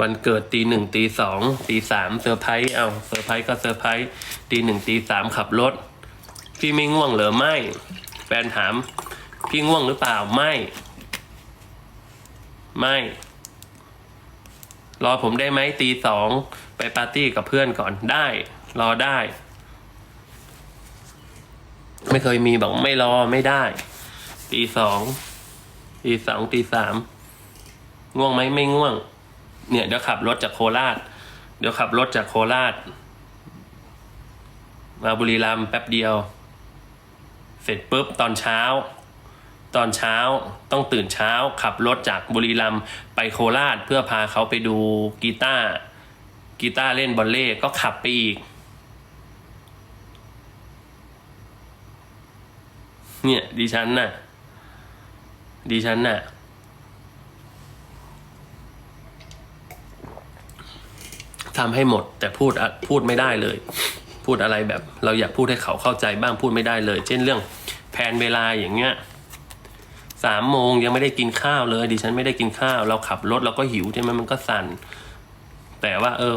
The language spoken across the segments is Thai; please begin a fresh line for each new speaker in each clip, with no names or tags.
วันเกิดตีหนึ่งตีสองตีสามเซอร์ไพรส์เอาเซอร์ไพรส์ก็เซอร์ไพรส์ตีหนึ่งตีสามขับรถ พี่ไม่ง่วงเหรอไม่ แฟนถาม พี่ง่วงหรือเปล่าไม่ ไม่ รอผมได้ไหมตีสองไปปาร์ตี้กับเพื่อนก่อนได้ รอได้ ไม่เคยมีบอกไม่รอไม่ได้ตีสองตีสองตีสามง่วงไหมไม่ง่วง เนี่ยเดี๋ยวขับรถจากโคราช เดี๋ยวขับรถจากโคราช มาบุรีรัมย์แป๊บเดียว เสร็จปุ๊บตอนเช้า ตอนเช้าต้องตื่นเช้า ขับรถจากบุรีรัมย์ไปโคราชเพื่อพาเขาไปดูกีตาร์กีตาร์เล่นบอลเล่ก็ขับไปอีกเนี่ยดิฉันน่ะดิฉันน่ะ ทำให้หมด แต่พูดพูดไม่ได้เลย พูดอะไรแบบ เราอยากพูดให้เขาเข้าใจบ้างพูดไม่ได้เลย เช่นเรื่องแผนเวลาอย่างเงี้ยสามโมงยังไม่ได้กินข้าวเลย ดิฉันไม่ได้กินข้าว เราขับรถเราก็หิวใช่ไหมมันก็สั่น แต่ว่า เออ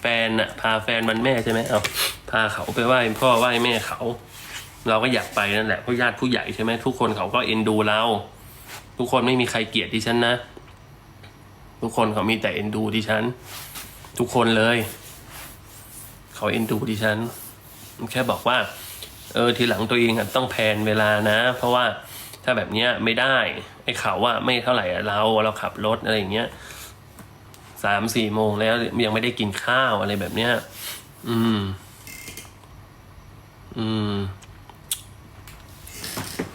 แฟนน่ะพาแฟนมันแม่ใช่ไหมเอาพาเขาไปไหว้พ่อไหว้แม่เขา เราก็อยากไปนั่นแหละเพราะญาติผู้ใหญ่ใช่ไหมทุกคนเขาก็เอ็นดูเรา ทุกคนไม่มีใครเกลียดดิฉันนะ ทุกคนเขามีแต่เอ็นดูดิฉัน ทุกคนเลย เขาเอ็นดูดิฉันแค่บอกว่า เออทีหลังตัวเองต้องแพนเวลานะ เพราะว่าถ้าแบบเนี้ยไม่ได้ไอ้เขาว่าไม่เท่าไหร่เราเราขับรถอะไรอย่างเงี้ยสามสี่โมงแล้วยังไม่ได้กินข้าวอะไรแบบเนี้ย อืม อืม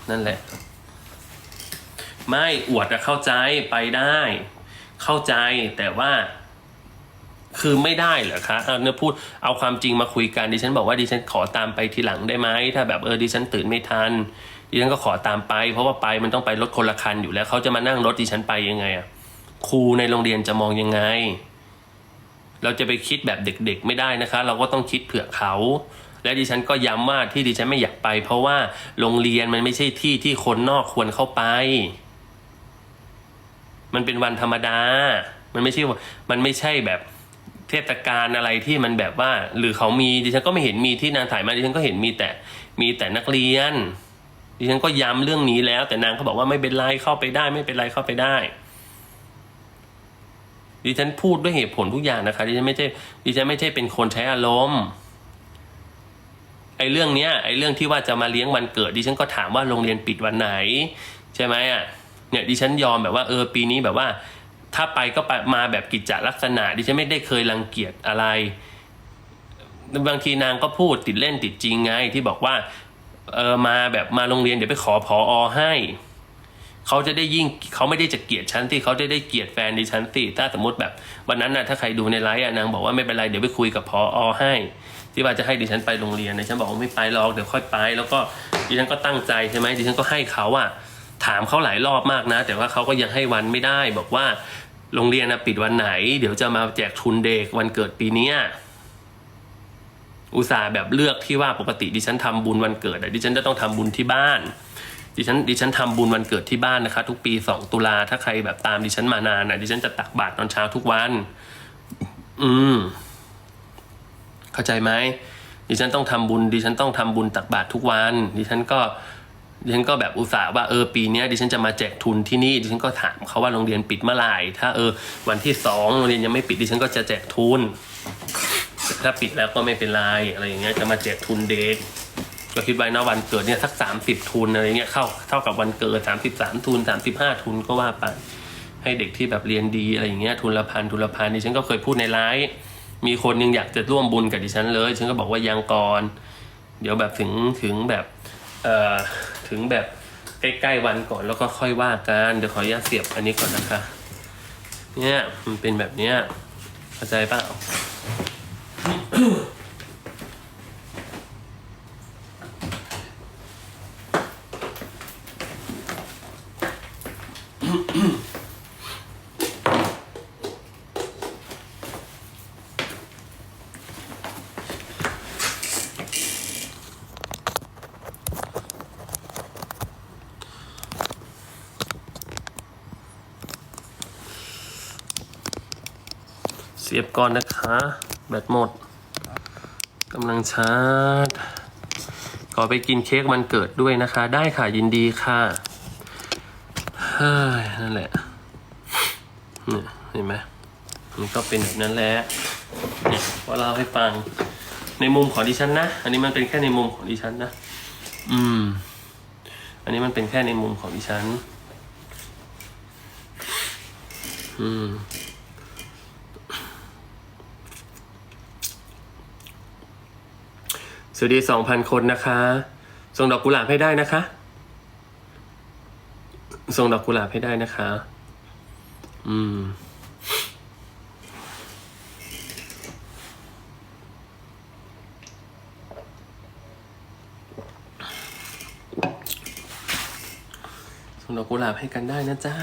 นั่นแหละ ไม่อวดอะเข้าใจไปได้ เข้าใจแต่ว่า คือไม่ได้เหรอคะเอาเนี่ยพูดเอาความจริงมาคุยกันดิฉันบอกว่าดิฉันขอตามไปทีหลังได้ไหมถ้าแบบเออดิฉันตื่นไม่ทันดิฉันก็ขอตามไป เพราะว่าไปมันต้องไปรถคนละคันอยู่แล้วเขาจะมานั่งรถดิฉันไปยังไงอะครูในโรงเรียนจะมองยังไง เราจะไปคิดแบบเด็กๆไม่ได้นะคะ เราก็ต้องคิดเผื่อเขา และดิฉันก็ย้ำว่าที่ดิฉันไม่อยากไป เพราะว่าโรงเรียนมันไม่ใช่ที่ที่คนนอกควรเข้าไป มันเป็นวันธรรมดา มันไม่ใช่ว่ามันไม่ใช่แบบ เทศกาลอะไรที่มันแบบว่า หรือเขามีดิฉันก็ไม่เห็นมีที่นางถ่ายมาดิฉันก็เห็นมีแต่มีแต่นักเรียนดิฉันก็ย้ำเรื่องนี้แล้ว แต่นางก็บอกว่าไม่เป็นไรเข้าไปได้ ไม่เป็นไรเข้าไปได้ดิฉันพูดด้วยเหตุผลทุกอย่างนะคะดิฉันไม่ใช่ดิฉันไม่ใช่เป็นคนใช้อารมณ์ไอ้เรื่องเนี้ยไอ้เรื่องที่ว่าจะมาเลี้ยงวันเกิดดิฉันก็ถามว่าโรงเรียนปิดวันไหน ใช่ไหมอะเนี่ยดิฉันยอมแบบว่าเออปีนี้แบบว่า ถ้าไปก็ไปมาแบบกิจจลักษณะดิฉันไม่ได้เคยรังเกียจอะไร บางทีนางก็พูดติดเล่นติดจริงไง ที่บอกว่าเออมาแบบมาโรงเรียนเดี๋ยวไปขอพออให้เขาจะได้ยิ่งเขาไม่ได้จะเกลียดฉันที่เขาจะได้เกลียดแฟนดิฉันสิถ้าสมมติแบบวันนั้นน่ะถ้าใครดูในไลฟ์อะนางบอกว่าไม่เป็นไรเดี๋ยวไปคุยกับพออให้ ที่ว่าจะให้ดิฉันไปโรงเรียนดิฉันบอกว่าไม่ไปหรอกเดี๋ยวค่อยไป แล้วก็ดิฉันก็ตั้งใจใช่ไหมดิฉันก็ให้เขาอะ ถามเขาหลายรอบมากนะ แต่ว่าเขาก็ยังให้วันไม่ได้ บอกว่าโรงเรียนนะปิดวันไหน เดี๋ยวจะมาแจกทุนเด็กวันเกิดปีเนี้ยอุตส่าห์แบบเลือกที่ว่าปกติดิฉันทำบุญวันเกิดดิฉันจะต้องทำบุญที่บ้าน ดิฉันดิฉันทำบุญวันเกิดที่บ้านนะคะ ทุกปีสองตุลาถ้าใครแบบตามดิฉันมานานนะดิฉันจะตักบาตรตอนเช้าทุกวัน อืม เข้าใจไหมดิฉันต้องทำบุญ ดิฉันต้องทำบุญตักบาตรทุกวัน ดิฉันก็ ดิฉันก็แบบอุตส่าห์ว่าเออปีนี้ดิฉันจะมาแจกทุนที่นี่ดิฉันก็ถามเขาว่าโรงเรียนปิดเมื่อไหร่ถ้าเออวันที่สองโรงเรียนยังไม่ปิดดิฉันก็จะแจกทุน ถ้าปิดแล้วก็ไม่เป็นไรอะไรอย่างเงี้ยจะมาแจกทุนเด็กก็คิดไว้นะวันเกิดเนี่ยสักสามสิบทุนอะไรเงี้ยเข้าเท่ากับวันเกิดสามสิบสามทุนสามสิบห้าทุนก็ว่าไปให้เด็กที่แบบเรียนดีอะไรอย่างเงี้ยทุนละพันทุนละพันดิฉันก็เคยพูดในไลฟ์มีคนยังอยากจะร่วมบุญกับดิฉันเลย ฉันก็บอกว่ายังก่อน เดี๋ยวแบบถึงถึงแบบเอ่อ ถึงแบบใกล้ๆวันก่อนแล้วก็ค่อยว่ากันเดี๋ยวขออนุญาตเสียบอันนี้ก่อนนะคะ เนี่ยมันเป็นแบบเนี้ยเข้าใจเปล่าอ ก่อนนะคะ แบตหมดกำลังชาร์จขอไปกินเค้กวันเกิดด้วยนะคะ ได้ค่ะยินดีค่ะเฮ้ยนั่นแหละเนี่ยเห็นไหมมันก็เป็นแบบนั้นแหละเนี่ยว่าเล่าให้ฟัง ในมุมของดิฉันนะ อันนี้มันเป็นแค่ในมุมของดิฉันนะ อืม อันนี้มันเป็นแค่ในมุมของดิฉัน อืม สวัสดีสองพันคนนะคะ ส่งดอกกุหลาบให้ได้นะคะ ส่งดอกกุหลาบให้ได้นะคะ อืมส่งดอกกุหลาบให้กันได้นะจ๊ะ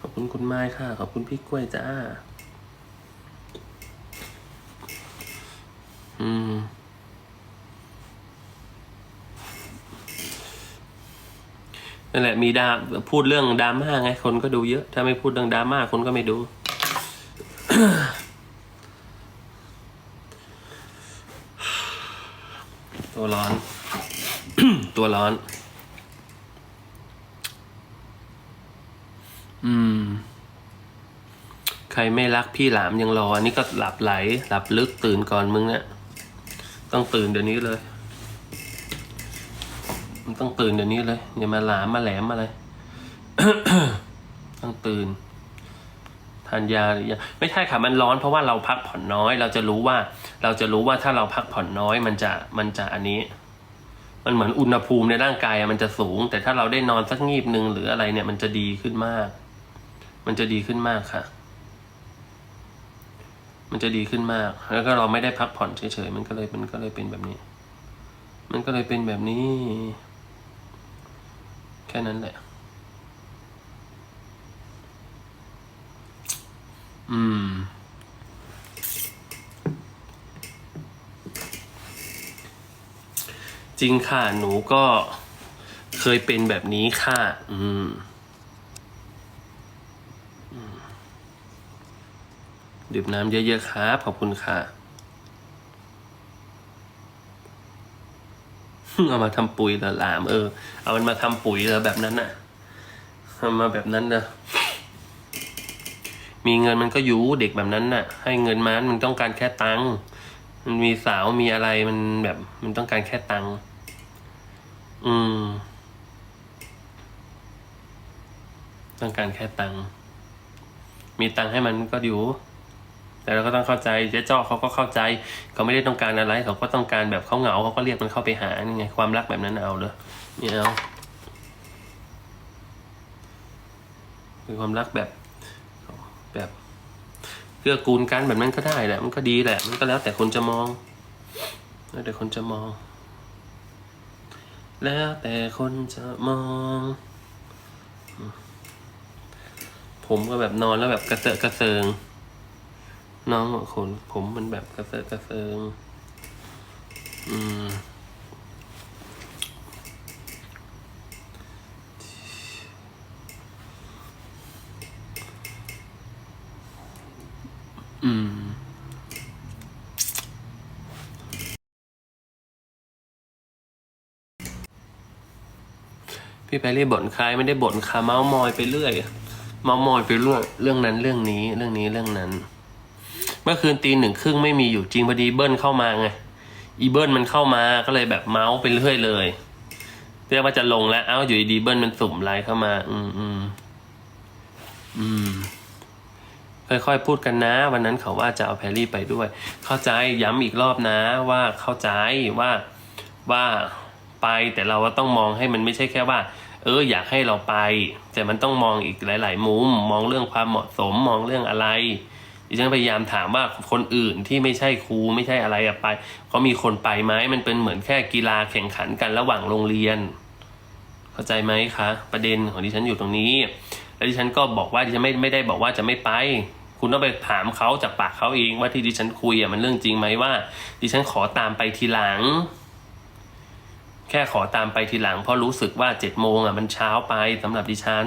ขอบคุณคุณไม้ค่ะ ขอบคุณพี่กล้วยจ้า อืมนั่นแหละมีดาพูดเรื่องดราม่าไง คนก็ดูเยอะ ถ้าไม่พูดเรื่องดราม่าคนก็ไม่ดู ตัวร้อน ตัวร้อน อืม ใครไม่รักพี่หลามยังรอ อันนี้ก็หลับไหล หลับลึกตื่นก่อนมึงเนี่ย ต้องตื่นเดี๋ยวนี้เลย มันต้องตื่นเดี๋ยวนี้เลยอย่ามาหลามมาแหลมอะไรต้องตื่นทานยาหรือยังไม่ใช่ค่ะมันร้อนเพราะว่าเราพักผ่อนน้อย เราจะรู้ว่า เราจะรู้ว่าถ้าเราพักผ่อนน้อยมันจะมันจะอันนี้ มันเหมือนอุณหภูมิในร่างกายมันจะสูง แต่ถ้าเราได้นอนสักงีบหนึ่งหรืออะไรเนี่ย มันจะดีขึ้นมาก มันจะดีขึ้นมากค่ะ มันจะดีขึ้นมาก แล้วก็เราไม่ได้พักผ่อนเฉยๆ มันก็เลยมันก็เลยเป็นแบบนี้ มันก็เลยเป็นแบบนี้ แค่นั้นแหละ อืม จริงค่ะ หนูก็เคยเป็นแบบนี้ค่ะ อืม ดื่มน้ำเยอะๆครับขอบคุณค่ะเอามาทำปุ๋ยเหรอหลามเออ เอามันมาทำปุ๋ยเหรอแบบนั้นน่ะเอามาแบบนั้นเนอะมีเงินมันก็อยู่เด็กแบบนั้นน่ะ ให้เงินมันมันต้องการแค่ตังค์มันมีสาวมีอะไรมันแบบ มันต้องการแค่ตังค์อืม ต้องการแค่ตังค์มีตังค์ให้มันก็อยู่ แต่เราก็ต้องเข้าใจเจ๊จ้อเขาก็เข้าใจเขาไม่ได้ต้องการอะไรเขาก็ต้องการแบบเขาเหงาเขาก็เรียกมันเข้าไปหานี่ไงความรักแบบนั้นเอาเลยไม่เอาเป็นความรักแบบแบบเกื้อกูลกันแบบนั้นก็ได้แหละ มันก็ดีแหละ มันก็แล้วแต่คนจะมองแล้วแต่คนจะมอง แล้วแต่คนจะมอง ผมก็แบบนอนแล้วแบบกระเซาะกระเซิง น้องบางคนผมมันแบบกระเซาะกระเซิง อืม อืมพี่ไปรียบ่นใครไม่ได้บ่นค่ะเมาส์มอยไปเรื่อย เมาส์มอยไปเรื่อย เรื่องนั้นเรื่องนี้ เรื่องนี้เรื่องนั้น เมื่อคืนตีหนึ่งครึ่งไม่มีอยู่จริงพอดีเบิ้ลเข้ามาไงอีเบิ้ลมันเข้ามาก็เลยแบบเมาส์ไปเรื่อยเลยเรียกว่าจะลงแล้วเอ้าอยู่ดีเบิ้ลมันสุ่มไลน์เข้ามา อืมอืมอืมค่อยๆพูดกันนะ วันนั้นเขาว่าจะเอาแพรรี่ไปด้วย เข้าใจย้ำอีกรอบนะว่าเข้าใจว่าว่าไปแต่เราก็ต้องมองให้มันไม่ใช่แค่ว่า เออ อยากให้เราไป แต่มันต้องมองอีกหลาย ๆ มุม มองเรื่องความเหมาะสมมองเรื่องอะไร ดิฉันพยายามถามว่าคนอื่นที่ไม่ใช่ครูไม่ใช่อะไรอะไปเขามีคนไปไหมมันเป็นเหมือนแค่กีฬาแข่งขันกันระหว่างโรงเรียน เข้าใจไหมคะ ประเด็นของดิฉันอยู่ตรงนี้ แล้วดิฉันก็บอกว่าดิฉันไม่ไม่ได้บอกว่าจะไม่ไป คุณต้องไปถามเขาจากปากเขาเองว่าที่ดิฉันคุยอะมันเรื่องจริงไหมว่า ดิฉันขอตามไปทีหลัง แค่ขอตามไปทีหลัง เพราะรู้สึกว่าเจ็ดโมงอะมันเช้าไปสำหรับดิฉัน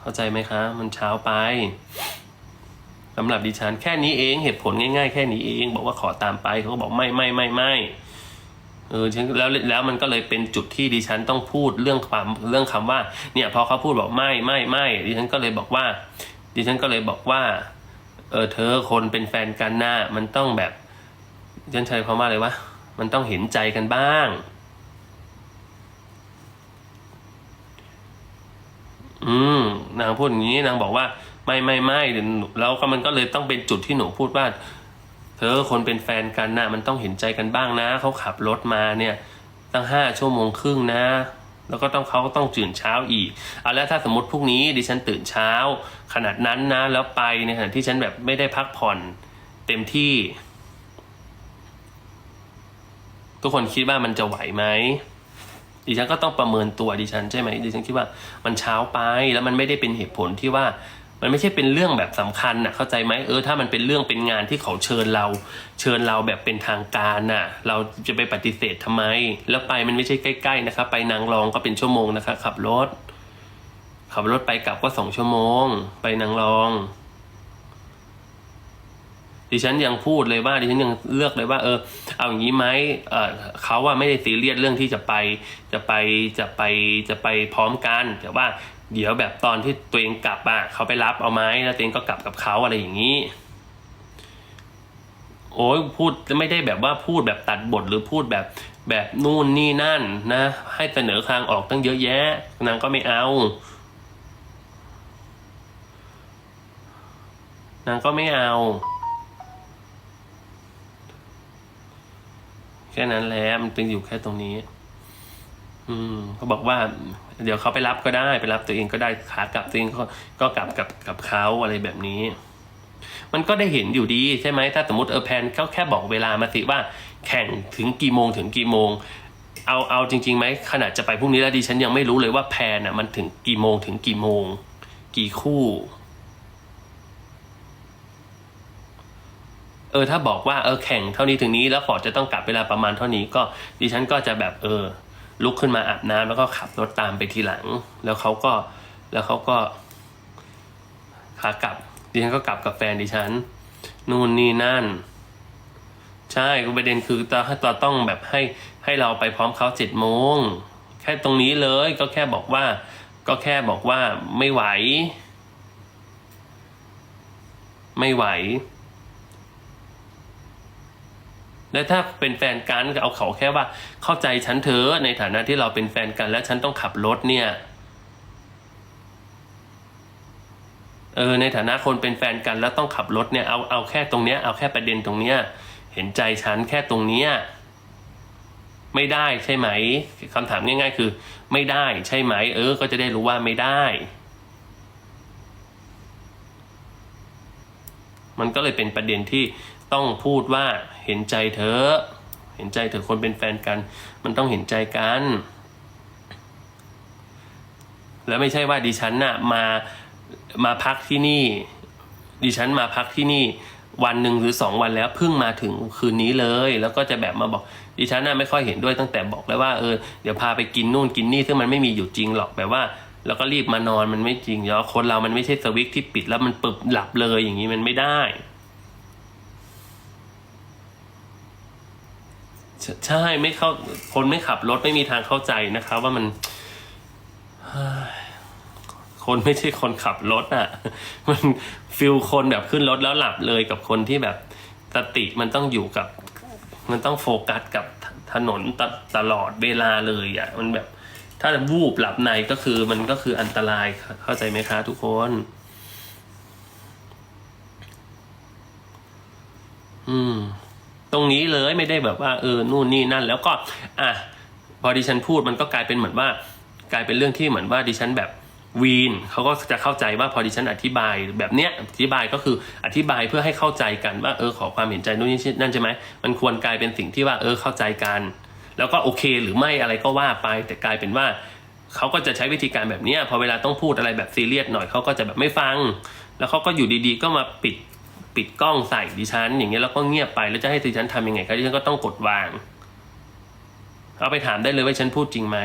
เข้าใจไหมคะ มันเช้าไป สำหรับดิฉันแค่นี้เองเหตุผลง่ายๆ แค่นี้เอง บอกว่าขอตามไปเขาก็บอกไม่ไม่ไม่ไม่เออฉันแล้วแล้วมันก็เลยเป็นจุดที่ดิฉันต้องพูดเรื่องความเรื่องคำว่า เนี่ยพอเขาพูดบอกไม่ไม่ไม่ดิฉันก็เลยบอกว่า ดิฉันก็เลยบอกว่า เออเธอคนเป็นแฟนกันหน่ะมันต้องแบบดิฉันใช้คำว่าอะไรวะมันต้องเห็นใจกันบ้าง อืมนางพูดอย่างนี้นางบอกว่า ไม่ไม่ไม่เดี๋ยวหนูแล้วก็มันก็เลยต้องเป็นจุดที่หนูพูดว่า เธอคนเป็นแฟนกันนะมันต้องเห็นใจกันบ้างนะเขาขับรถมาเนี่ย ตั้งห้าชั่วโมงครึ่งนะ แล้วก็ต้องเขาก็ต้องตื่นเช้าอีกเอาแล้วถ้าสมมติพรุ่งนี้ดิฉันตื่นเช้า ขนาดนั้นนะ แล้วไปในขณะที่ฉันแบบไม่ได้พักผ่อนเต็มที่ ทุกคนคิดว่ามันจะไหวไหมดิฉันก็ต้องประเมินตัวดิฉันใช่ไหมดิฉันคิดว่ามันเช้าไปแล้วมันไม่ได้เป็นเหตุผลที่ว่า มันไม่ใช่เป็นเรื่องแบบสำคัญน่ะเข้าใจไหมเออถ้ามันเป็นเรื่องเป็นงานที่เขาเชิญเรา เชิญเราแบบเป็นทางการน่ะ เราจะไปปฏิเสธทำไม แล้วไปมันไม่ใช่ใกล้ๆนะครับไปนางรองก็เป็นชั่วโมงนะครับขับรถ ขับรถไปกลับก็สองชั่วโมง ไปนางรองดิฉันยังพูดเลยว่าดิฉันยังเลือกเลยว่า เออ เอาอย่างนี้ไหมเออเขาว่าไม่ได้ซีเรียสเรื่องที่จะไปจะไปจะไปจะไปพร้อมกันแต่ว่า เดี๋ยวแบบตอนที่ตัวเองกลับอะเขาไปรับเอาไหมแล้วตัวเองก็กลับกับเขาอะไรอย่างนี้ โอ้ยพูดไม่ได้แบบว่าพูดแบบตัดบทหรือพูดแบบแบบนู่นนี่นั่นนะ ให้เสนอทางออกตั้งเยอะแยะนางก็ไม่เอานางก็ไม่เอา แค่นั้นแหละมันเป็นอยู่แค่ตรงนี้ อืมเขาบอกว่า เดี๋ยวเขาไปรับก็ได้ไปรับตัวเองก็ได้ขากลับตัวเองก็ก็กลับกับกับเขาอะไรแบบนี้ มันก็ได้เห็นอยู่ดีใช่ไหมถ้าสมมติเออแพนเขาแค่บอกเวลามาสิว่า แข่งถึงกี่โมงถึงกี่โมง เอาเอาจริงๆไหมขนาดจะไปพรุ่งนี้แล้วดิฉันยังไม่รู้เลยว่าแพนอะมันถึงกี่โมงถึงกี่โมง กี่คู่เออถ้าบอกว่าเออแข่งเท่านี้ถึงนี้แล้วฟอร์ดจะต้องกลับเวลาประมาณเท่านี้ก็ดิฉันก็จะแบบเออ ลุกขึ้นมาอาบน้ำแล้วก็ขับรถตามไปทีหลัง แล้วเขาก็แล้วเขาก็ขากลับดิฉันก็กลับกับแฟนดิฉันนู่นนี่นั่น ใช่ประเด็นคือตาตาต้องแบบให้ให้เราไปพร้อมเขาเจ็ดโมงแค่ตรงนี้เลยก็แค่บอกว่า ก็แค่บอกว่าไม่ไหว ไม่ไหว แล้วถ้าเป็นแฟนกันก็เอาเขาแค่ว่าเข้าใจฉันเถอะในฐานะที่เราเป็นแฟนกัน แล้วฉันต้องขับรถเนี่ยเออในฐานะคนเป็นแฟนกันแล้วต้องขับรถเนี่ยเอาเอาแค่ตรงเนี้ยเอาแค่ประเด็นตรงเนี้ยเห็นใจฉันแค่ตรงเนี้ยไม่ได้ใช่ไหมคำถามง่าย ๆ คือ ไม่ได้ใช่ไหม เออ ก็จะได้รู้ว่าไม่ได้ มันก็เลยเป็นประเด็นที่ ต้องพูดว่าเห็นใจเธอ เห็นใจเธอคนเป็นแฟนกัน มันต้องเห็นใจกัน แล้วไม่ใช่ว่าดิฉันน่ะมามาพักที่นี่ ดิฉันมาพักที่นี่ วันหนึ่งหรือสองวันแล้วเพิ่งมาถึงคืนนี้เลย แล้วก็จะแบบมาบอก ดิฉันน่ะไม่ค่อยเห็นด้วยตั้งแต่บอกแล้วว่าเออเดี๋ยวพาไปกินนู่นกินนี่ซึ่งมันไม่มีอยู่จริงหรอกแบบว่าแล้วก็รีบมานอนมันไม่จริงแล้วคนเรามันไม่ใช่สวิตที่ปิดแล้วมันปึบหลับเลยอย่างนี้มันไม่ได้ ใช่ไม่เข้าคนไม่ขับรถไม่มีทางเข้าใจนะครับว่ามันคนไม่ใช่คนขับรถอะ มันฟิลคนแบบขึ้นรถแล้วหลับเลยกับคนที่แบบสติมันต้องอยู่กับ มันต้องโฟกัสกับถถนนตตลอดเวลาเลยอะ มันแบบ ถ้าวูบหลับในก็คือมันก็คืออันตรายเข้าใจไหมคะทุกคน อืม ตรงนี้เลยไม่ได้แบบว่าเออนู่นนี่นั่น แล้วก็อะพอดิฉันพูดมันก็กลายเป็นเหมือนว่า กลายเป็นเรื่องที่เหมือนว่าดิฉันแบบวีนเขาก็จะเข้าใจว่าพอดิฉันอธิบายแบบเนี้ยอธิบายก็คืออธิบายเพื่อให้เข้าใจกันว่าเออขอความเห็นใจนู่นนี่นั่นใช่ไหมมันควรกลายเป็นสิ่งที่ว่าเออเข้าใจกัน แล้วก็โอเคหรือไม่อะไรก็ว่าไป แต่กลายเป็นว่าเขาก็จะใช้วิธีการแบบเนี้ยพอเวลาต้องพูดอะไรแบบซีเรียสหน่อยเขาก็จะแบบไม่ฟัง แล้วเขาก็อยู่ดีๆ ก็มาปิด ปิดกล้องใส่ดิฉัน อย่างเงี้ยแล้วก็เงียบไปแล้วจะให้ดิฉันทำยังไงครับดิฉันก็ต้องกดวาง เอาไปถามได้เลยว่าฉันพูดจริงไหม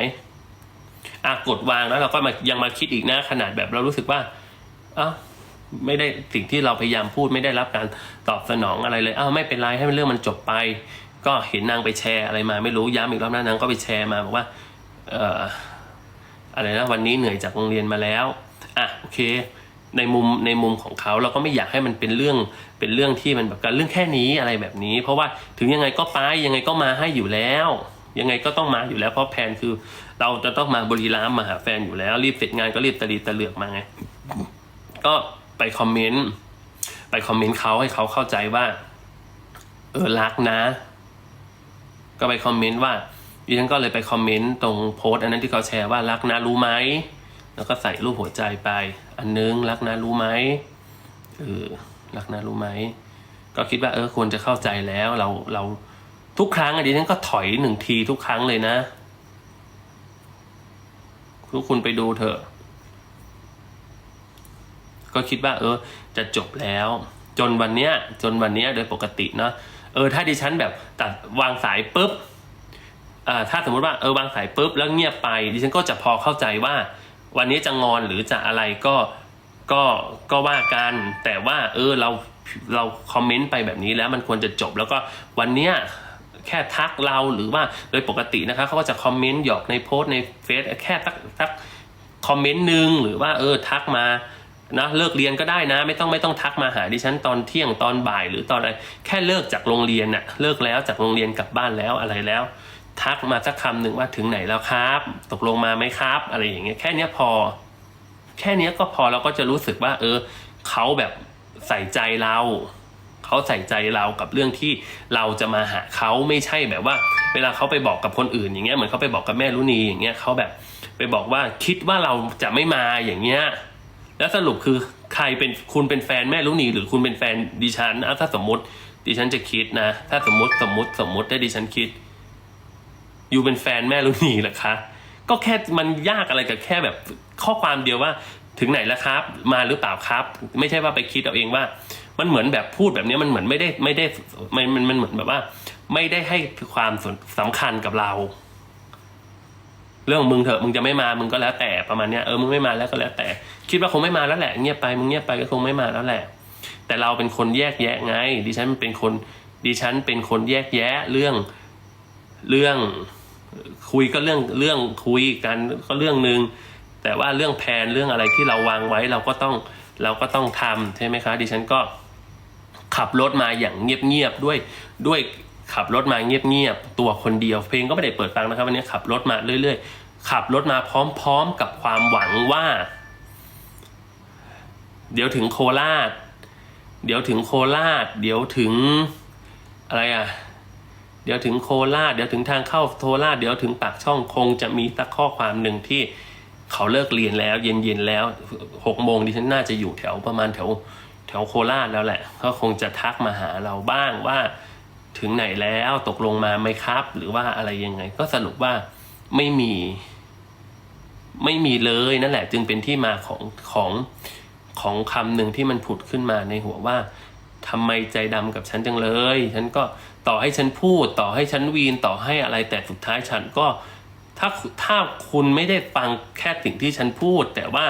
อะกดวางแล้วเราก็มายังมาคิดอีกนะขนาดแบบเรารู้สึกว่าอ้าวไม่ได้สิ่งที่เราพยายามพูดไม่ได้รับการตอบสนองอะไรเลยอ้าวไม่เป็นไรให้เรื่องมันจบไป ก็เห็นนางไปแชร์อะไรมา ไม่รู้ย้ำอีกรอบนะนางก็ไปแชร์มาบอกว่าเอ่ออะไรนะวันนี้เหนื่อยจากโรงเรียนมาแล้วอะโอเค ในมุมในมุมของเขาเราก็ไม่อยากให้มันเป็นเรื่องเป็นเรื่องที่มันแบบการเรื่องแค่นี้อะไรแบบนี้ เพราะว่าถึงยังไงก็ไปยังไงก็มาให้อยู่แล้ว ยังไงก็ต้องมาอยู่แล้ว เพราะแผนคือเราจะต้องมาบริรามย์มาหาแฟนอยู่แล้วรีบเสร็จงานก็รีบตะลีตะเหลือกมาไงก็ไปคอมเมนต์ไปคอมเมนต์เขาให้เขาเข้าใจว่า เออรักนะ ก็ไปคอมเมนต์ว่าดิฉันก็เลยไปคอมเมนต์ตรงโพสต์อันนั้นที่เขาแชร์ว่ารักนะรู้ไหม แล้วก็ใส่รูปหัวใจไป อันนึงรักนะรู้ไหมเออรักนะรู้ไหมก็คิดว่าเออควรจะเข้าใจแล้วเราเราทุกครั้งอะดิฉันก็ถอยหนึ่งทีทุกครั้งเลยนะทุกคุณไปดูเถอะ ก็คิดว่า เออ จะจบแล้ว จนวันเนี้ย จนวันเนี้ยโดยปกติเนาะเออ ถ้าดิฉันแบบตัดวางสายปุ๊บอ่าถ้าสมมติว่าเออวางสายปุ๊บแล้วเงียบไป ดิฉันก็จะพอเข้าใจว่า วันนี้จะงอนหรือจะอะไรก็ก็ก็ว่ากัน แต่ว่าเออเราเราคอมเมนต์ไปแบบนี้แล้วมันควรจะจบแล้วก็วันเนี้ยแค่ทักเราหรือว่าโดยปกตินะคะเขาก็จะคอมเมนต์หยอกในโพสต์ในเฟซแค่ทักทักคอมเมนต์หนึ่งหรือว่าเออทักมานะเลิกเรียนก็ได้นะ ไม่ต้องไม่ต้องทักมาหาดิฉันตอนเที่ยงตอนบ่ายหรือตอนอะไรแค่เลิกจากโรงเรียนน่ะเลิกแล้วจากโรงเรียนกลับบ้านแล้วอะไรแล้ว ทักมาสักคำหนึ่งว่าถึงไหนแล้วครับ ตกลงมาไหมครับ อะไรอย่างเงี้ยแค่เนี้ยพอ แค่เนี้ยก็พอเราก็จะรู้สึกว่า เออเขาแบบใส่ใจเราเขาใส่ใจเรากับเรื่องที่เราจะมาหาเขาไม่ใช่แบบว่า เวลาเขาไปบอกกับคนอื่นอย่างเงี้ยเหมือนเขาไปบอกกับแม่รุนีอย่างเงี้ยเขาแบบไปบอกว่าคิดว่าเราจะไม่มาอย่างเงี้ยแล้วสรุปคือใครเป็นคุณเป็นแฟนแม่ลุนีหรือคุณเป็นแฟนดิฉันอะถ้าสมมติดิฉันจะคิดนะ ถ้าสมมติสมมติสมมติได้ดิฉันคิด ยู่เป็นแฟนแม่ลุนีเหรอคะ ก็แค่มันยากอะไรกับแค่แบบข้อความเดียวว่าถึงไหนแล้วครับ มาหรือเปล่าครับ ไม่ใช่ว่าไปคิดเอาเองว่า มันเหมือนแบบพูดแบบนี้มันเหมือนไม่ได้ไม่ได้มันมันมันเหมือนแบบว่า ไม่ได้ให้ความสนสำคัญกับเรา เรื่องของมึงเถอะมึงจะไม่มามึงก็แล้วแต่ประมาณเนี้ยเออมึงไม่มาแล้วก็แล้วแต่ คิดว่าคงไม่มาแล้วแหละเงียบไปมึงเงียบไปก็คงไม่มาแล้วแหละ แต่เราเป็นคนแยกแยะไงดิฉันเป็นคนดิฉันเป็นคนแยกแยะเรื่องเรื่อง คุยก็เรื่องเรื่องคุยกันก็เรื่องหนึ่งแต่ว่าเรื่องแผนเรื่องอะไรที่เราวางไว้เราก็ต้องเราก็ต้องทำใช่ไหมคะดิฉันก็ขับรถมาอย่างเงียบๆด้วยด้วยขับรถมาเงียบๆตัวคนเดียวเพลงก็ไม่ได้เปิดฟังนะครับวันนี้ขับรถมาเรื่อย ๆ ขับรถมาพร้อม ๆ กับความหวังว่า เดี๋ยวถึงโคราช เดี๋ยวถึงโคราช เดี๋ยวถึงอะไรอะ เดี๋ยวถึงโคราชเดี๋ยวถึงทางเข้าโคราชเดี๋ยวถึงปากช่องคงจะมีสักข้อความหนึ่งที่เขาเลิกเรียนแล้วเย็นๆแล้วหกโมงดิฉันน่าจะอยู่แถวประมาณแถวแถวโคราชแล้วแหละก็คงจะทักมาหาเราบ้างว่าถึงไหนแล้วตกลงมาไหมครับ หรือว่าอะไรยังไง ก็สรุปว่าไม่มี ไม่มีเลยนั่นแหละ จึงเป็นที่มาของของของคำหนึ่งที่มันผุดขึ้นมาในหัวว่าทำไมใจดำกับฉันจังเลย ฉันก็ ต่อให้ฉันพูด ต่อให้ฉันวีนต่อให้อะไรแต่สุดท้ายฉันก็ถ้าถ้าคุณไม่ได้ฟังแค่สิ่งที่ฉันพูด แต่ว่า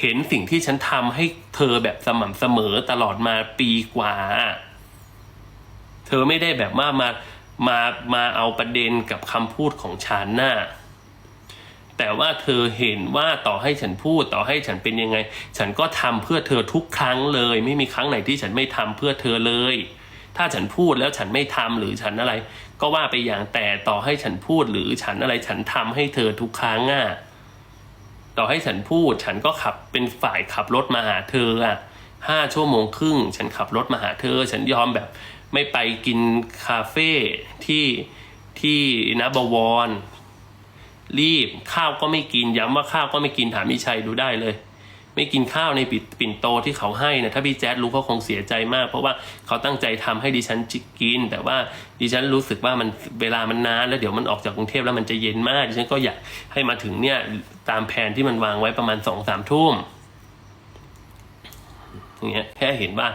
เห็นสิ่งที่ฉันทำให้เธอแบบสม่ำเสมอตลอดมาปีกว่า เธอไม่ได้แบบว่ามามามาเอาประเด็นกับคำพูดของฉันน่ะแต่ว่าเธอเห็นว่าต่อให้ฉันพูดต่อให้ฉันเป็นยังไง ฉันก็ทำเพื่อเธอทุกครั้งเลย ไม่มีครั้งไหนที่ฉันไม่ทำเพื่อเธอเลย ถ้าฉันพูดแล้วฉันไม่ทำหรือฉันอะไร ก็ว่าไปอย่างแต่ต่อให้ฉันพูดหรือฉันอะไรฉันทำให้เธอทุกครั้งอะต่อให้ฉันพูดฉันก็ขับเป็นฝ่ายขับรถมาหาเธออะห้าชั่วโมงครึ่ง ฉันขับรถมาหาเธอ ฉันยอมแบบไม่ไปกินคาเฟ่ที่ที่นะบวร รีบข้าวก็ไม่กินย้ำว่าข้าวก็ไม่กินถามพี่ชัยดูได้เลย ไม่กินข้าวในปิดปิ่นโตที่เขาให้นะถ้าพี่แจ๊ดรู้เขาคงเสียใจมาก เพราะว่าเขาตั้งใจทำให้ดิฉันกิน แต่ว่าดิฉันรู้สึกว่ามันเวลามันนานแล้วเดี๋ยวมันออกจากกรุงเทพแล้วมันจะเย็นมาก ดิฉันก็อยากให้มาถึงเนี่ยตามแผนที่มันวางไว้ประมาณสองสามทุ่มอย่างเงี้ยแค่เห็นว่า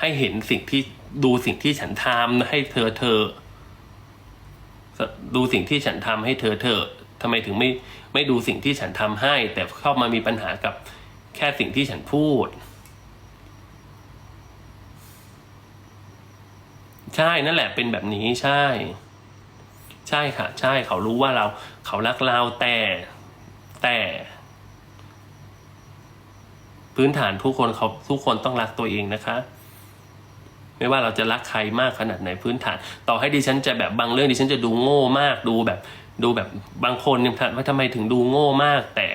ให้เห็นสิ่งที่ดูสิ่งที่ฉันทำให้เธอเธอ ดูสิ่งที่ฉันทำให้เธอเธอทำไมถึงไม่ไม่ดูสิ่งที่ฉันทำให้ แต่เข้ามามีปัญหากับ แค่สิ่งที่ฉันพูด ใช่นั่นแหละเป็นแบบนี้ใช่ ใช่ค่ะ ใช่เขารู้ว่าเรา เขารักเราแต่แต่ พื้นฐานทุกคนเขาทุกคนต้องรักตัวเองนะคะไม่ว่าเราจะรักใครมากขนาดไหนพื้นฐาน ต่อให้ดิฉันจะแบบบางเรื่องดิฉันจะดูโง่มากดูแบบ ดูแบบบางคนเนี่ยว่าทำไมถึงดูโง่มากแต่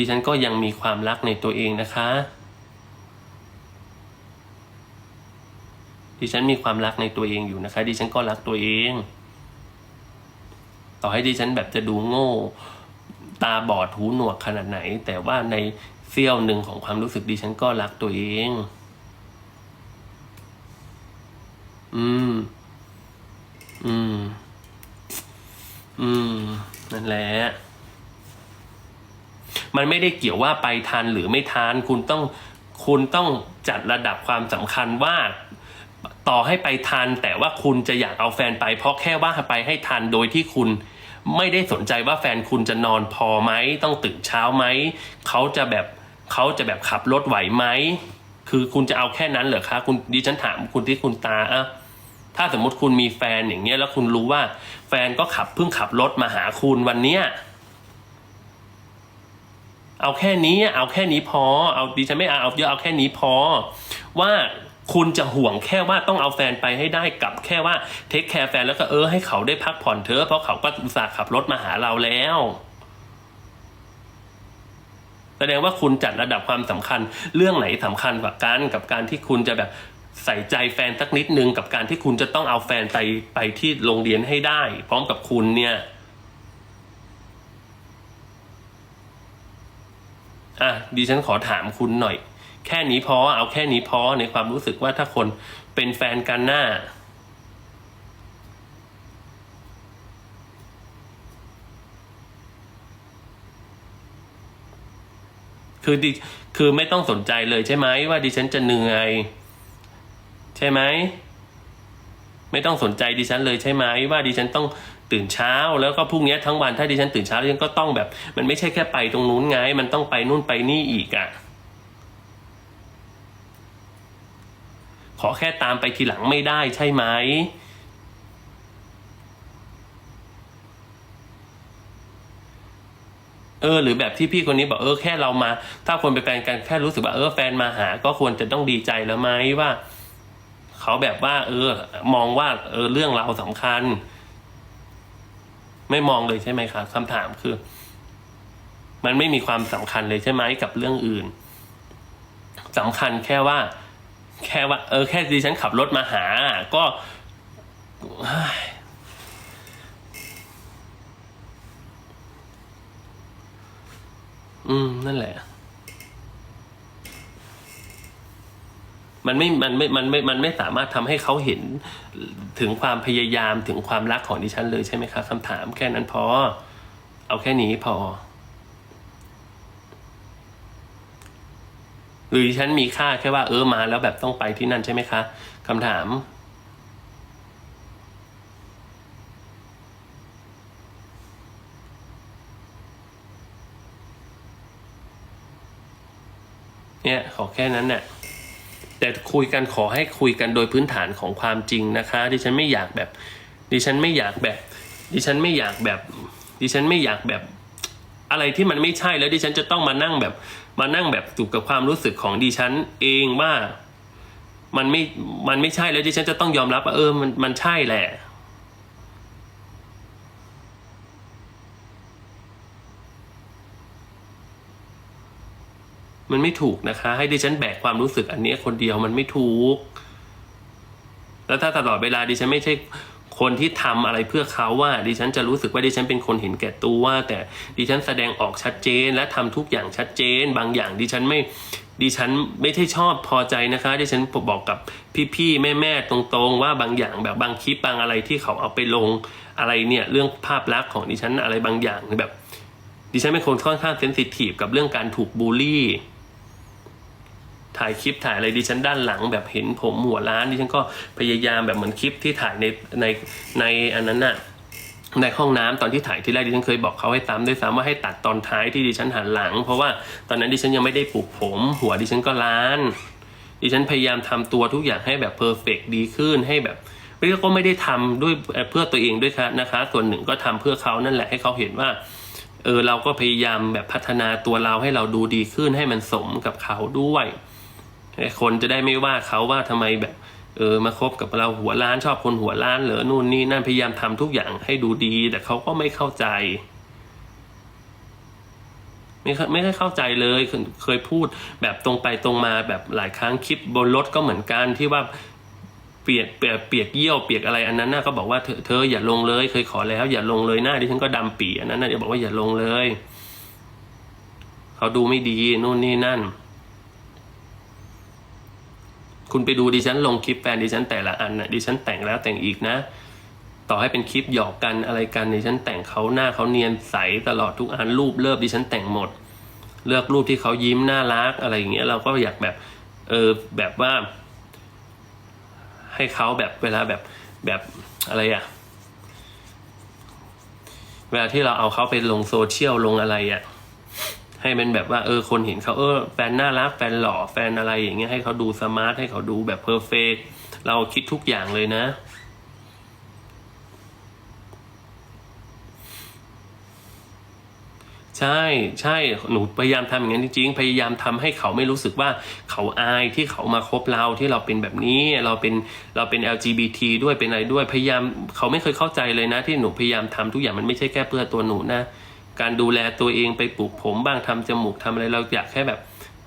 ดิฉันก็ยังมีความรักในตัวเองนะคะ ดิฉันมีความรักในตัวเองอยู่นะคะ ดิฉันก็รักตัวเอง ต่อให้ดิฉันแบบจะดูโง่ ตาบอดหูหนวกขนาดไหน แต่ว่าในเสี้ยวหนึ่งของความรู้สึกดิฉันก็รักตัวเอง อืม อืม อืม นั่นแหละ มันไม่ได้เกี่ยวว่าไปทันหรือไม่ทันคุณต้องคุณต้องจัดระดับความสำคัญว่าต่อให้ไปทัน แต่ว่าคุณจะอยากเอาแฟนไป เพราะแค่ว่าไปให้ทันโดยที่คุณไม่ได้สนใจว่าแฟนคุณจะนอนพอไหมต้องตื่นเช้าไหมเขาจะแบบเขาจะแบบขับรถไหวไหมคือคุณจะเอาแค่นั้นเหรอคะคุณดิฉันถามคุณที่คุณตาอะถ้าสมมติคุณมีแฟนอย่างเงี้ยแล้วคุณรู้ว่า แฟนก็ขับเพิ่งขับรถมาหาคุณวันเนี้ย เอาแค่นี้ เอาแค่นี้พอ เอาดิฉันไม่เอาเอาเยอะเอาแค่นี้พอ ว่าคุณจะห่วงแค่ว่าต้องเอาแฟนไปให้ได้กับแค่ว่าเทคแคร์แฟนแล้วก็เออให้เขาได้พักผ่อนเถอะเพราะเขาก็อุตส่าห์ขับรถมาหาเราแล้ว แสดงว่าคุณจัดระดับความสำคัญ เรื่องไหนสำคัญกว่ากันกับการที่คุณจะแบบใส่ใจแฟนสักนิดนึงกับการที่คุณจะต้องเอาแฟนไปไปที่โรงเรียนให้ได้ พร้อมกับคุณเนี่ย อะดิฉันขอถามคุณหน่อย แค่นี้พอ เอาแค่นี้พอในความรู้สึกว่าถ้าคนเป็นแฟนกันหน้า คือดิคือไม่ต้องสนใจเลยใช่ไหมว่าดิฉันจะเหนื่อย ใช่ไหมไม่ต้องสนใจดิฉันเลยใช่ไหมว่าดิฉันต้อง ตื่นเช้าแล้วก็พรุ่งนี้ทั้งวันถ้าดิฉันตื่นเช้าดิฉันก็ต้องแบบ มันไม่ใช่แค่ไปตรงนู้นไง มันต้องไปนู่นไปนี่อีกอะ่ะ ขอแค่ตามไปทีหลังไม่ได้ใช่ไหมเออหรือแบบที่พี่คนนี้บอกเออแค่เรามา ถ้าคนเป็นแฟนกันแค่รู้สึกว่าเออแฟนมาหา ก็ควรจะต้องดีใจแล้วไหมว่า เขาแบบว่า เออ มองว่าเออเรื่องเราสำคัญ ไม่มองเลยใช่ไหมครับคำถามคือ มันไม่มีความสำคัญเลยใช่ไหมกับเรื่องอื่นสำคัญแค่ว่า แค่ว่า เออแค่ดิฉันขับรถมาหา ก็อืม นั่นแหละ มันไม่ มันไม่ มันไม่ มันไม่สามารถทำให้เขาเห็นถึงความพยายามถึงความรักของดิฉันเลยใช่ไหมครับคำถามแค่นั้นพอ เอาแค่นี้พอ หรือดิฉันมีค่าแค่ว่าเออมาแล้วแบบต้องไปที่นั่นใช่ไหมคะคำถามเนี่ยขอแค่นั้นเนี่ย แต่คุยกันขอให้คุยกันโดยพื้นฐานของความจริงนะคะ ดิฉันไม่อยากแบบ ดิฉันไม่อยากแบบ ดิฉันไม่อยากแบบ ดิฉันไม่อยากแบบ อะไรที่มันไม่ใช่แล้วดิฉันจะต้องมานั่งแบบมานั่งแบบถูกกับความรู้สึกของดิฉันเองว่ามันไม่ มันไม่ใช่แล้วดิฉันจะต้องยอมรับว่าเออ มันมันใช่แหละ มันไม่ถูกนะคะ ให้ดิฉันแบกความรู้สึกอันนี้คนเดียวมันไม่ถูก แล้วถ้าตลอดเวลาดิฉันไม่ใช่คนที่ทำอะไรเพื่อเขาว่าดิฉันจะรู้สึกว่าดิฉันเป็นคนเห็นแก่ตัวว่า แต่ดิฉันแสดงออกชัดเจนและทำทุกอย่างชัดเจน บางอย่างดิฉันไม่ดิฉันไม่ใช่ชอบพอใจนะคะดิฉันบอกกับพี่ๆแม่ๆตรงๆ ว่าบางอย่างแบบบางคลิปบางอะไรที่เขาเอาไปลงอะไรเนี่ยเรื่องภาพลักษณ์ของดิฉันอะไรบางอย่างแบบ ดิฉันเป็นคนค่อนข้างเซนซิทีฟกับเรื่องการถูกบูลลี่ ถ่ายคลิปถ่ายอะไรดิฉันด้านหลังแบบเห็นผมหัวร้านดิฉันก็พยายามแบบเหมือนคลิปที่ถ่ายในในในอันนั้นน่ะในห้องน้ำตอนที่ถ่ายที่แรกดิฉันเคยบอกเขาให้ตามด้วยซ้ำว่าให้ตัดตอนท้ายที่ดิฉันหันหลัง เพราะว่าตอนนั้นดิฉันยังไม่ได้ปลูกผม หัวดิฉันก็ล้านดิฉันพยายามทำตัวทุกอย่างให้แบบเพอร์เฟกดีขึ้นให้แบบเรียกก็ไม่ได้ทำด้วยเพื่อตัวเองด้วยครับนะคะ ส่วนหนึ่งก็ทำเพื่อเขานั่นแหละให้เขาเห็นว่าเออเราก็พยายามแบบพัฒนาตัวเราให้เราดูดีขึ้นให้มันสมกับเขาด้วย คนจะได้ไม่ว่าเขาว่าทำไมแบบเออมาคบกับเราหัวล้านชอบคนหัวล้านเหรอนู่นนี่นั่นพยายามทำทุกอย่างให้ดูดี แต่เขาก็ไม่เข้าใจ ไม่เคยไม่ได้เข้าใจเลยเคยพูดแบบตรงไปตรงมาแบบหลายครั้งคลิปบนรถก็เหมือนกันที่ว่าเปียกเปียกเปียกเยี่ยวเปียกอะไรอันนั้นน่ะก็บอกว่าเธอเธออย่าลงเลย เคยขอแล้ว อย่าลงเลยหน้าดิฉันก็ดำปีอันนั้นน่ะเดี๋ยวบอกว่าอย่าลงเลย เขาดูไม่ดีนู่นนี่นั่น คุณไปดูดิฉันลงคลิปแฟนดิฉันแต่ละอันน่ะดิฉันแต่งแล้วแต่งอีกนะ ต่อให้เป็นคลิปหยอกกันอะไรกันดิฉันแต่งเขาหน้าเขาเนียนใสตลอดทุกอันรูปเลิฟดิฉันแต่งหมด เลือกรูปที่เขายิ้มน่ารักอะไรอย่างเงี้ยเราก็อยากแบบเออแบบว่า ให้เขาแบบเวลาแบบแบบอะไรอะเวลาที่เราเอาเขาไปลงโซเชียลลงอะไรอะ ให้มันแบบว่าเออคนเห็นเขาเออแฟนน่ารักแฟนหล่อแฟนอะไรอย่างเงี้ยให้เขาดูสมาร์ทให้เขาดูแบบเพอร์เฟกเราคิดทุกอย่างเลยนะ ใช่ใช่หนูพยายามทำอย่างนั้นจริงๆพยายามทำให้เขาไม่รู้สึกว่าเขาอายที่เขามาคบเราที่เราเป็นแบบนี้เราเป็นเราเป็น LGBT ด้วยเป็นอะไรด้วยพยายามเขาไม่เคยเข้าใจเลยนะ ที่หนูพยายามทำทุกอย่างมันไม่ใช่แค่เพื่อตัวหนูนะ การดูแลตัวเองไปปลูกผมบ้างทำจมูกทำอะไรเราอยากแค่แบบ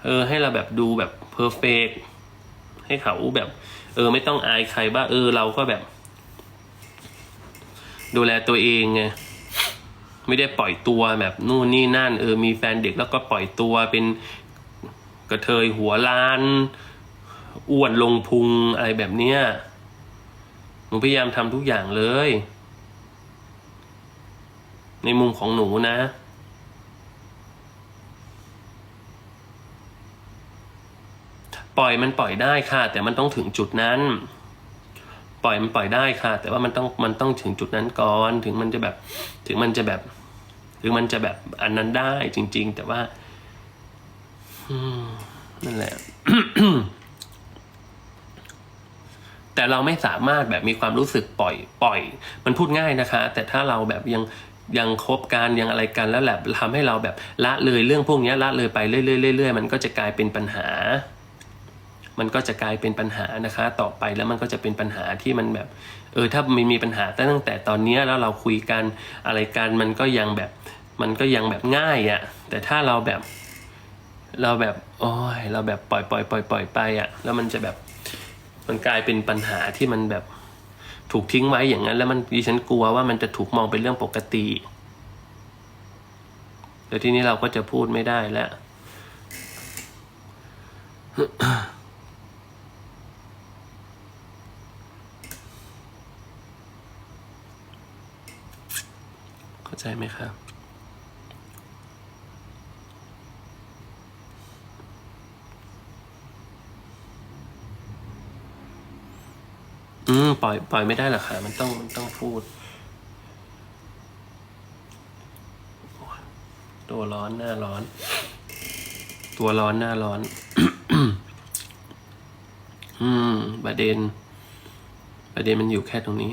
เออให้เราแบบดูแบบเพอร์เฟกให้เขาแบบ เออ ไม่ต้องอายใครว่าเออเราก็แบบ ดูแลตัวเองไงไม่ได้ปล่อยตัวแบบนู่นนี่นั่น เออมีแฟนเด็กแล้วก็ปล่อยตัวเป็นกระเทยหัวล้านอ้วนลงพุงอะไรแบบเนี้ยหนูพยายามทำทุกอย่างเลย ในมุมของหนูนะ ปล่อยมันปล่อยได้ค่ะ แต่มันต้องถึงจุดนั้น ปล่อยมันปล่อยได้ค่ะ แต่ว่ามันต้องมันต้องถึงจุดนั้นก่อนถึงมันจะแบบ ถึงมันจะแบบถึงมันจะแบบอันนั้นได้จริง ๆ แต่ว่านั่นแหละแต่เราไม่สามารถแบบมีความรู้สึกปล่อย ปล่อย มันพูดง่ายนะคะ แต่ถ้าเราแบบยัง ยังคบกันยังอะไรกันแล้วแหละทำให้เราแบบละเลยเรื่องพวกนี้ละเลยไปเรื่อยๆๆมันก็จะกลายเป็นปัญหา มันก็จะกลายเป็นปัญหานะคะ ต่อไปแล้วมันก็จะเป็นปัญหาที่มันแบบเออถ้ามันมีปัญหาตั้งแต่ตอนนี้แล้วเราคุยกันอะไรกันมันก็ยังแบบมันก็ยังแบบง่ายอะ่ะแต่ถ้าเราแบบ เราแบบโอ้ยเราแบบปล่อยปล่อยปล่อยปล่อยไปอะ่ะแล้วมันจะแบบมันกลายเป็นปัญหาที่มันแบบ ถูกทิ้งไว้อย่างนั้น แล้วมันดิฉันกลัวว่ามันจะถูกมองเป็นเรื่องปกติแต่ทีนี้เราก็จะพูดไม่ได้แล้วเข้าใจไหมครับ อืมปล่อยปล่อยไม่ได้หรอกค่ะ มันต้องมันต้องพูด ตัวร้อนหน้าร้อน ตัวร้อนหน้าร้อน อืมประเด็น ประเด็นมันอยู่แค่ตรงนี้